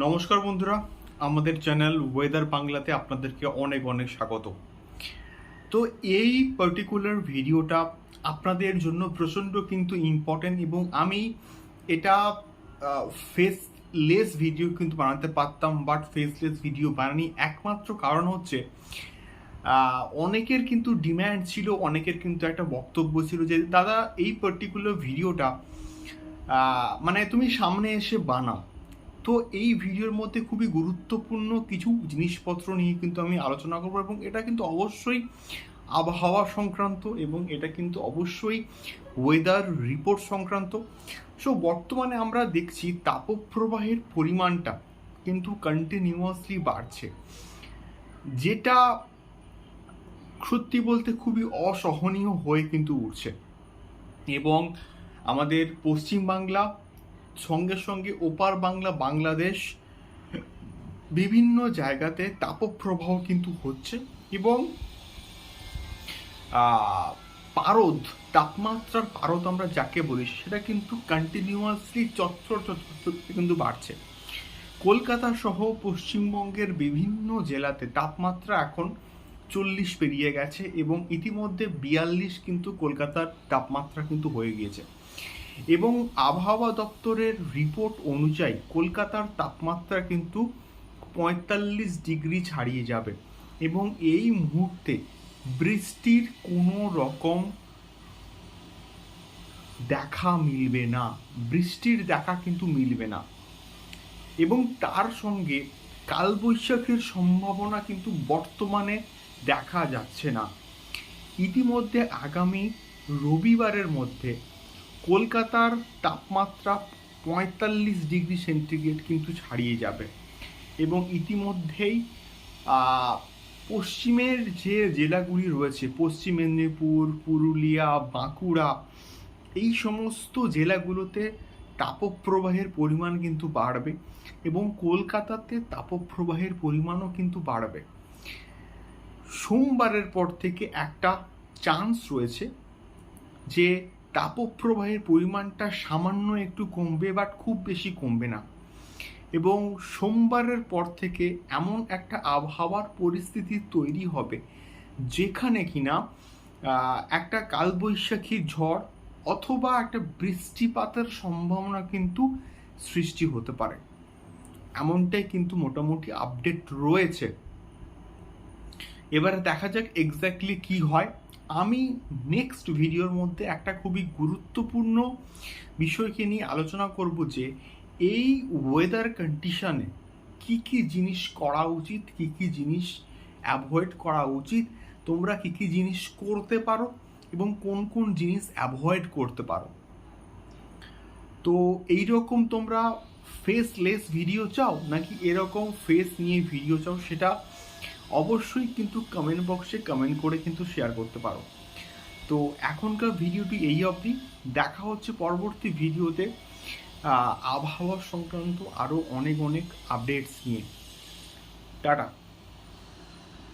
নমস্কার বন্ধুরা, আমাদের চ্যানেল ওয়েদার বাংলাতে আপনাদেরকে অনেক অনেক স্বাগত। তো এই পার্টিকুলার ভিডিওটা আপনাদের জন্য প্রচণ্ড কিন্তু ইম্পর্টেন্ট এবং আমি এটা ফেসলেস ভিডিও কিন্তু বানাতে পারতাম বাট ফেসলেস ভিডিও বানানি একমাত্র কারণ হচ্ছে অনেকের কিন্তু ডিম্যান্ড ছিল, অনেকের কিন্তু একটা বক্তব্য ছিল যে, দাদা, এই পার্টিকুলার ভিডিওটা মানে তুমি সামনে এসে বানাও। তো এই ভিডিওর মধ্যে খুবই গুরুত্বপূর্ণ কিছু জিনিসপত্র নিয়ে কিন্তু আমি আলোচনা করব এবং এটা কিন্তু অবশ্যই আবহাওয়া সংক্রান্ত এবং এটা কিন্তু অবশ্যই ওয়েদার রিপোর্ট সংক্রান্ত। সো বর্তমানে আমরা দেখছি তাপপ্রবাহের পরিমাণটা কিন্তু কন্টিনিউয়াসলি বাড়ছে, যেটা সত্যি বলতে খুবই অসহনীয় হয়ে কিন্তু উঠছে। এবং আমাদের পশ্চিম বাংলা সঙ্গে সঙ্গে ওপার বাংলা বাংলাদেশ বিভিন্ন জায়গাতে তাপপ্রবাহ কিন্তু হচ্ছে এবং পারদ, তাপমাত্রার পারদ আমরা যাকে বলি, সেটা কিন্তু কন্টিনিউয়াসলি চত্বর চত্বর কিন্তু বাড়ছে। কলকাতা সহ পশ্চিমবঙ্গের বিভিন্ন জেলাতে তাপমাত্রা এখন চল্লিশ পেরিয়ে গেছে এবং ইতিমধ্যে বিয়াল্লিশ কিন্তু কলকাতার তাপমাত্রা কিন্তু হয়ে গিয়েছে। এবং আবহাওয়া দপ্তরের রিপোর্ট অনুযায়ী কলকাতার তাপমাত্রা কিন্তু পঁয়তাল্লিশ ডিগ্রি ছাড়িয়ে যাবে এবং এই মুহূর্তে বৃষ্টির কোনো রকম দেখা মিলবে না, বৃষ্টির দেখা কিন্তু মিলবে না। এবং তার সঙ্গে কালবৈশাখীর সম্ভাবনা কিন্তু বর্তমানে দেখা যাচ্ছে না। ইতিমধ্যে আগামী রবিবারের মধ্যে কলকাতার তাপমাত্রা পঁয়তাল্লিশ ডিগ্রি সেন্টিগ্রেড কিন্তু ছাড়িয়ে যাবে। এবং ইতিমধ্যেই পশ্চিমের যে জেলাগুলি রয়েছে, পশ্চিম মেদিনীপুর, পুরুলিয়া, বাঁকুড়া, এই সমস্ত জেলাগুলোতে তাপপ্রবাহের পরিমাণ কিন্তু বাড়বে এবং কলকাতাতে তাপপ্রবাহের পরিমাণও কিন্তু বাড়বে। সোমবারের পর থেকে একটা চান্স রয়েছে যে তাপপ্রবাহের পরিমাণটা সামান্য একটু কমবে বাট খুব বেশি কমবে না। এবং সোমবারের পর থেকে এমন একটা আবহাওয়ার পরিস্থিতি তৈরি হবে, যেখানে কিনা একটা কালবৈশাখী ঝড় অথবা একটা বৃষ্টিপাতের সম্ভাবনা কিন্তু সৃষ্টি হতে পারে। এমনটাই কিন্তু মোটামুটি আপডেট রয়েছে। এবারে দেখা যাক এক্স্যাক্টলি কি হয়। আমি নেক্সট ভিডিওর মধ্যে একটা খুবই গুরুত্বপূর্ণ বিষয়কে নিয়ে আলোচনা করব যে, এই ওয়েদার কন্ডিশনে কি কি জিনিস করা উচিত, কি কি জিনিস অ্যাভয়েড করা উচিত, তোমরা কি কি জিনিস করতে পারো এবং কোন কোন জিনিস অ্যাভয়েড করতে পারো। তো এই রকম তোমরা ফেসলেস ভিডিও চাও নাকি এরকম ফেস নিয়ে ভিডিও চাও সেটা অবশ্যই কিন্তু কমেন্ট বক্সে কমেন্ট করে কিন্তু শেয়ার করতে পারো। তো এখনকার ভিডিওটি এই অবধি। দেখা হচ্ছে পরবর্তী ভিডিওতে আবহাওয়া সংক্রান্ত আরও অনেক অনেক আপডেটস নিয়ে। টাটা।